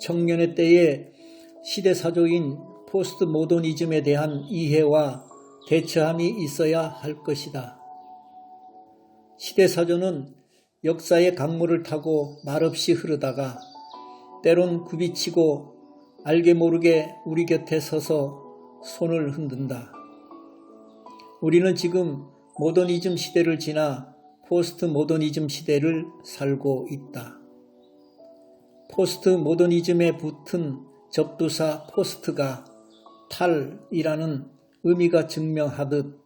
청년의 때에 시대 사조인 포스트 모더니즘에 대한 이해와 대처함이 있어야 할 것이다. 시대 사조는 역사의 강물을 타고 말없이 흐르다가 때론 굽이치고 알게 모르게 우리 곁에 서서 손을 흔든다. 우리는 지금 모더니즘 시대를 지나 포스트 모더니즘 시대를 살고 있다. 포스트 모더니즘에 붙은 접두사 포스트가 탈이라는 의미가 증명하듯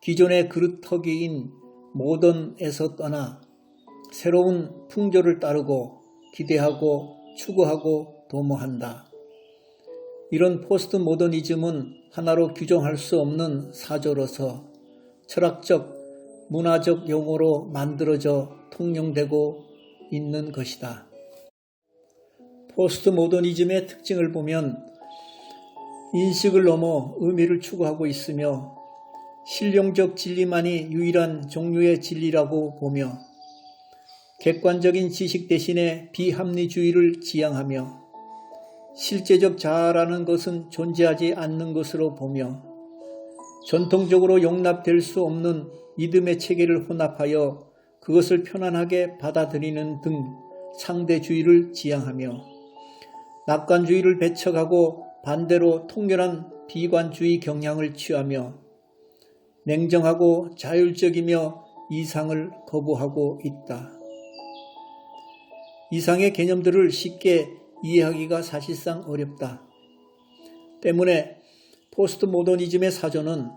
기존의 그릇터기인 모던에서 떠나 새로운 풍조를 따르고 기대하고 추구하고 도모한다. 이런 포스트 모더니즘은 하나로 규정할 수 없는 사조로서 철학적, 문화적 용어로 만들어져 통용되고 있는 것이다. 포스트 모더니즘의 특징을 보면 인식을 넘어 의미를 추구하고 있으며 실용적 진리만이 유일한 종류의 진리라고 보며 객관적인 지식 대신에 비합리주의를 지향하며 실제적 자아라는 것은 존재하지 않는 것으로 보며 전통적으로 용납될 수 없는 믿음의 체계를 혼합하여 그것을 편안하게 받아들이는 등 상대주의를 지향하며 낙관주의를 배척하고 반대로 통렬한 비관주의 경향을 취하며 냉정하고 자율적이며 이상을 거부하고 있다. 이상의 개념들을 쉽게 이해하기가 사실상 어렵다. 때문에 포스트 모더니즘의 사전은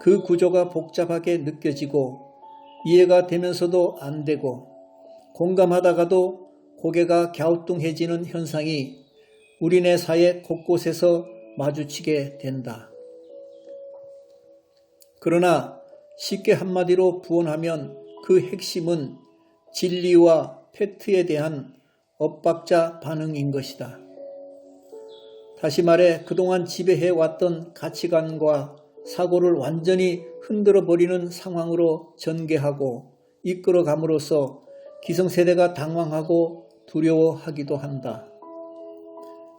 그 구조가 복잡하게 느껴지고 이해가 되면서도 안 되고 공감하다가도 고개가 갸우뚱해지는 현상이 우리네 사회 곳곳에서 마주치게 된다. 그러나 쉽게 한마디로 부언하면 그 핵심은 진리와 팩트에 대한 엇박자 반응인 것이다. 다시 말해 그동안 지배해 왔던 가치관과 사고를 완전히 흔들어 버리는 상황으로 전개하고 이끌어 감으로써 기성세대가 당황하고 두려워하기도 한다.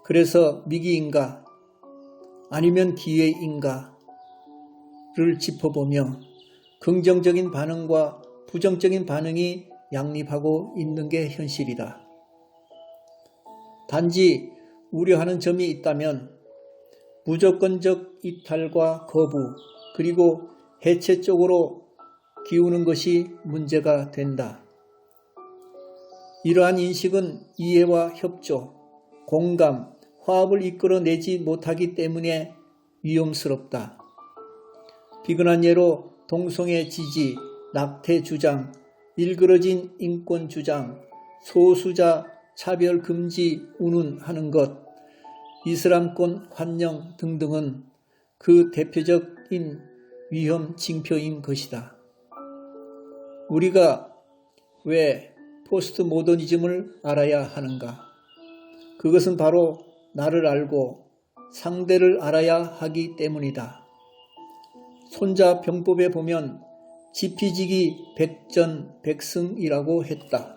그래서 미기인가 아니면 기회인가를 짚어보며 긍정적인 반응과 부정적인 반응이 양립하고 있는 게 현실이다. 단지 우려하는 점이 있다면 무조건적 이탈과 거부 그리고 해체 쪽으로 기우는 것이 문제가 된다. 이러한 인식은 이해와 협조, 공감, 화합을 이끌어내지 못하기 때문에 위험스럽다. 비근한 예로 동성애 지지, 낙태 주장, 일그러진 인권 주장, 소수자 차별 금지 운운하는 것, 이슬람권 환영 등등은 그 대표적인 위험 징표인 것이다. 우리가 왜 포스트 모더니즘을 알아야 하는가? 그것은 바로 나를 알고 상대를 알아야 하기 때문이다. 손자 병법에 보면 지피지기 백전 백승이라고 했다.